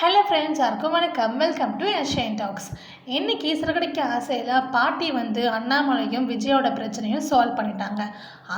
Hello friends யாருக்கும் வணக்கம். Welcome to Shane tax இன்றைக்கி சிறுகடிக்க ஆசையில் பாட்டி வந்து அண்ணாமலையும் விஜயோட பிரச்சனையும் சால்வ் பண்ணிட்டாங்க.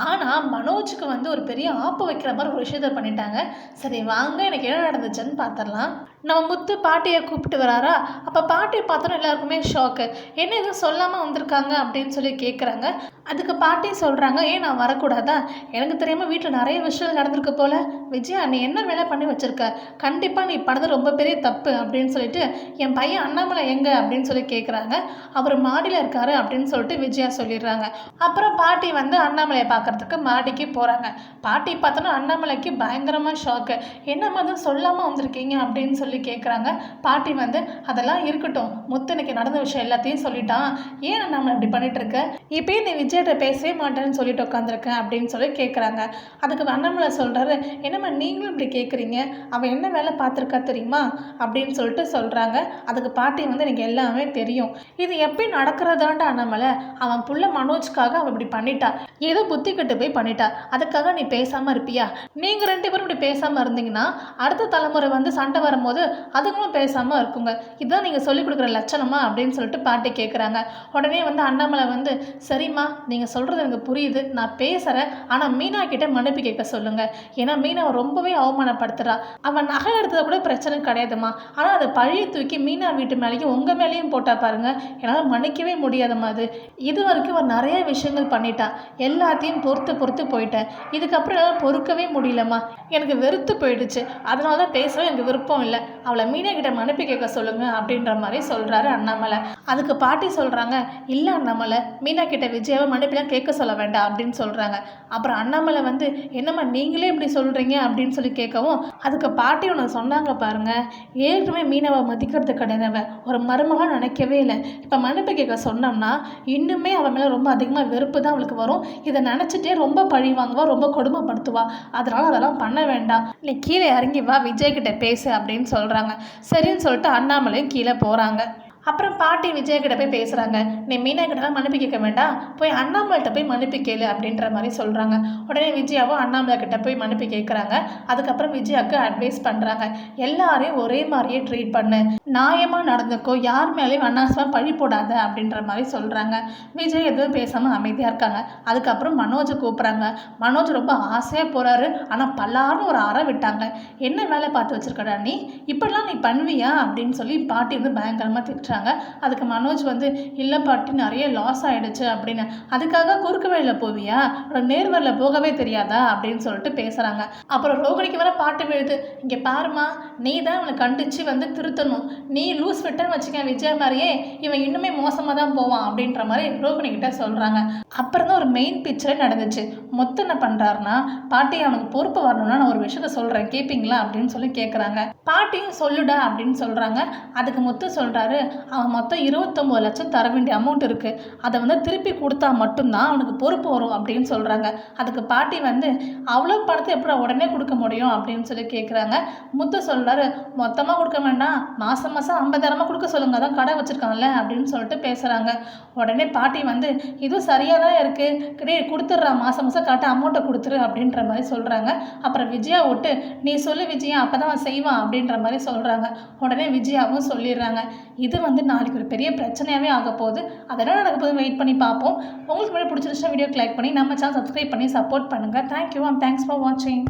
ஆனால் மனோஜுக்கு வந்து ஒரு பெரிய ஆப்பு வைக்கிற மாதிரி ஒரு விஷயத்த பண்ணிட்டாங்க. சரி வாங்க எனக்கு என்ன நடந்துச்சுன்னு பார்த்துடலாம். நம்ம முத்து பாட்டியை கூப்பிட்டு வராரா? அப்போ பாட்டியை பார்த்தோன்னா எல்லாருக்குமே ஷாக்கு என்ன எதுவும் சொல்லாமல் வந்திருக்காங்க அப்படின்னு சொல்லி கேட்குறாங்க அதுக்கு பாட்டி சொல்கிறாங்க ஏன் நான் வரக்கூடாதா? எனக்கு தெரியாமல் வீட்டில் நிறைய விஷயங்கள் நடந்திருக்கு போல். விஜயா நீ என்ன வேலை பண்ணி வச்சிருக்க? கண்டிப்பாக நீ பண்ணது ரொம்ப பெரிய தப்பு அப்படின்னு சொல்லிட்டு என் பையன் அண்ணாமலை எங்கே அப்படின்னு சொல்லி கேட்குறாங்க அவர் மாடியில் இருக்காரு அப்படின்னு சொல்லிட்டு விஜயா சொல்லிடுறாங்க. அப்புறம் பாட்டி வந்து அண்ணாமலையை பார்க்கறதுக்கு மாடிக்கு போகிறாங்க பாட்டி பார்த்தோன்னா அண்ணாமலைக்கு பயங்கரமாக ஷாக்கு என்ன மாதிரி சொல்லாமல் வந்திருக்கீங்க அப்படின்னு சொல்லி கேட்குறாங்க பாட்டி வந்து அதெல்லாம் இருக்கட்டும். முத்து நடந்த விஷயம் எல்லாத்தையும் சொல்லிட்டான். ஏன் அண்ணாமலை இப்படி பண்ணிட்டு இருக்க? இப்பயே நீ விஜய்கிட்ட பேசவே மாட்டேன்னு சொல்லிட்டு உட்காந்துருக்கேன் அப்படின்னு சொல்லி கேட்குறாங்க அதுக்கு அண்ணாமலை சொல்கிறாரு என்னம்மா நீங்களும் இப்படி கேட்குறீங்க அவன் என்ன வேலை பார்த்துருக்கா தெரியுமா? அப்படின்னு சொல்லிட்டு சொல்கிறாங்க அதுக்கு பாட்டி வந்து எனக்கு எல்லாமே தெரியும். இது எப்படி நடக்கிறதாண்டா அண்ணாமலை? அவன் புள்ள மனோஜ்க்காக அவன் இப்படி பண்ணிட்டா. ஏதோ புத்தி கட்டு போய் பண்ணிட்டா. அதுக்காக நீ பேசாமல் இருப்பியா? நீங்கள் ரெண்டு பேரும் இப்படி பேசாமல் இருந்தீங்கன்னா அடுத்த தலைமுறை வந்து சண்டை வரும்போது அதுங்களும் பேசாமல் இருக்குங்க. இதுதான் நீங்கள் சொல்லிக் கொடுக்குற லட்சணமா அப்படின்னு சொல்லிட்டு பாட்டி கேட்குறாங்க உடனே வந்து அண்ணாமலை வந்து சரிம்மா நீங்கள் சொல்கிறது எனக்கு புரியுது. நான் பேசுகிறேன் ஆனால் மீனா கிட்ட மன்னிப்பு கேட்க சொல்லுங்கள் ஏன்னா மீனாவை ரொம்பவே அவமானப்படுத்துகிறா அவன் நகை எடுத்தது கூட பிரச்சனை கிடையாதும்மா. ஆனால் அதை பழியை தூக்கி மீனா வீட்டு மேலேயும் உங்கள் மேலேயும் போட்டா பாருங்கள் என்னால் மன்னிக்கவே முடியாதுமா அது. இது வரைக்கும் அவர் நிறைய விஷயங்கள் பண்ணிட்டா. எல்லாத்தையும் பொறுத்து பொறுத்து போயிட்டேன் இதுக்கப்புறம் என்னால் பொறுக்கவே முடியலம்மா. எனக்கு வெறுத்து போயிடுச்சு. அதனால தான் பேசவே எனக்கு விருப்பம் இல்லை. அவளை மீனா கிட்ட மன்னிப்பு கேட்க சொல்லுங்கள் அப்படின்ற மாதிரி சொல்கிறாரு அண்ணாமலை. அதுக்கு பாட்டி சொல்கிறாங்க இல்லை அண்ணாமலை. மீனா கிட்ட விஜயாவை மன்னிப்பெல்லாம் கேட்க சொல்ல வேண்டாம் அப்படின்னு சொல்கிறாங்க அப்புறம் அண்ணாமலை வந்து என்னம்மா நீங்களே இப்படி சொல்கிறீங்க அப்படின்னு சொல்லி கேட்கவும் அதுக்கு பாட்டி ஒன்று சொன்னாங்க பாருங்கள் ஏற்கனவே மீனவை மதிக்கிறது கிடையாது ஒரு மருமகளாக நினைக்கவே இல்லை. இப்போ மன்னிப்பு கேட்க சொன்னோம்னா இன்னுமே அவன் மேலே ரொம்ப அதிகமாக வெறுப்பு தான் அவளுக்கு வரும். இதை நினச்சிட்டே ரொம்ப பழி வாங்குவா ரொம்ப கொடுமைப்படுத்துவா. அதனால் அதெல்லாம் பண்ண வேண்டாம். நீ கீழே இறங்கி வா விஜய்கிட்ட பேசு அப்படின்னு சொல்கிறாங்க சரின்னு சொல்லிட்டு அண்ணாமலையும் கீழே போகிறாங்க அப்புறம் பாட்டி விஜயகிட்ட போய் பேசுகிறாங்க நீ மீனா கிட்டலாம் மன்னிப்பு கேட்க வேண்டாம். போய் அண்ணாமலைகிட்ட போய் மன்னிப்பு கேளு அப்படின்ற மாதிரி சொல்கிறாங்க உடனே விஜயாவும் அண்ணாமலை கிட்ட போய் மன்னிப்பு கேட்குறாங்க அதுக்கப்புறம் விஜயாவுக்கு அட்வைஸ் பண்ணுறாங்க எல்லாரையும் ஒரே மாதிரியே ட்ரீட் பண்ணு. நியாயமாக நடந்துக்கோ. யார் மேலேயும் அண்ணாசமாக பழி போடாத அப்படின்ற மாதிரி சொல்கிறாங்க விஜய் எதுவும் பேசாமல் அமைதியாக இருக்காங்க. அதுக்கப்புறம் மனோஜை கூப்பிட்றாங்க. மனோஜ் ரொம்ப ஆசையாக போகிறாரு ஆனால் பல்லாருன்னு ஒரு அறை விட்டாங்க. என்ன வேலை பார்த்து வச்சுருக்கடா நீ? இப்படிலாம் நீ பண்ணுவியா? அப்படின்னு சொல்லி பாட்டி வந்து பயங்கரமாக திட்டுறாங்க. அதுக்கு மனோஜ் வந்து இல்லை பாட்டி நிறைய லாஸ் ஆகிடுச்சு அப்படின்னு. அதுக்காக குறுக்கு வழியில் போவியா? நேர்வரில் போகவே தெரியாதா? அப்படின்னு சொல்லிட்டு பேசுகிறாங்க அப்புறம் ரோகிணிக்கு வர பாட்டு விழுது. இங்கே பாருமா நீ தான் அவனை கண்டித்து வந்து திருத்தணும். நீ லூஸ் விட்டன்னு வச்சுக்க விஜய் மாதிரியே இவன் இன்னுமே மோசமாக தான் போவான் அப்படின்ற மாதிரி ரோகிணி கிட்ட சொல்கிறாங்க அப்புறம் தான் ஒரு மெயின் பிக்சரே நடந்துச்சு. மொத்தம் என்ன பண்ணுறாருன்னா பாட்டி அவனுக்கு பொறுப்பு வரணும்னா நான் ஒரு விஷயத்த சொல்கிறேன் கேட்பீங்களா அப்படின்னு சொல்லி கேட்குறாங்க பாட்டியும் சொல்லுடா அப்படின்னு சொல்கிறாங்க அதுக்கு மொத்தம் சொல்கிறாரு மொத்தம் இருபத்தொம்போது லட்சம் தர வேண்டிய அமௌண்ட் இருக்குது அதை வந்து திருப்பி கொடுத்தா மட்டும்தான் அவனுக்கு பொறுப்பு வரும் அப்படின்னு சொல்கிறாங்க அதுக்கு பாட்டி வந்து அவ்வளோ பணத்தை எப்படி உடனே கொடுக்க முடியும்? அப்படின்னு சொல்லி கேட்குறாங்க முத்து சொல்கிறாரு மொத்தமாக கொடுக்க வேண்டாம். மாதம் மாதம் ஐம்பதாயிரமா கொடுக்க சொல்லுங்க. அதான் கடை வச்சுருக்காங்கல்ல அப்படின்னு சொல்லிட்டு பேசுகிறாங்க உடனே பாட்டி வந்து இதுவும் சரியாக தான் இருக்குது கிடையே கொடுத்துட்றா மாதம் மாதம் கரெக்டாக அமௌண்ட்டை கொடுத்துரு அப்படின்ற மாதிரி சொல்கிறாங்க அப்புறம் விஜயா விட்டு நீ சொல்லு விஜயா அப்போ தான் அவன் செய்வான் அப்படின்ற மாதிரி சொல்கிறாங்க உடனே விஜயாவும் சொல்லிடுறாங்க. இது வந்து வந்து நாளைக்கு ஒரு பெரிய பிரச்சனையாகவே ஆக போகுது அதெல்லாம் நடக்க போது வெயிட் பண்ணி பார்ப்போம். உங்களுக்கு முன்னாடி பிடிச்சிருச்சா வீடியோ லைக் பண்ணி நம்ம சேனல் சப்ஸ்கிரைப் பண்ணி சப்போர்ட் பண்ணுங்கள் thank you and thanks for வாட்சிங்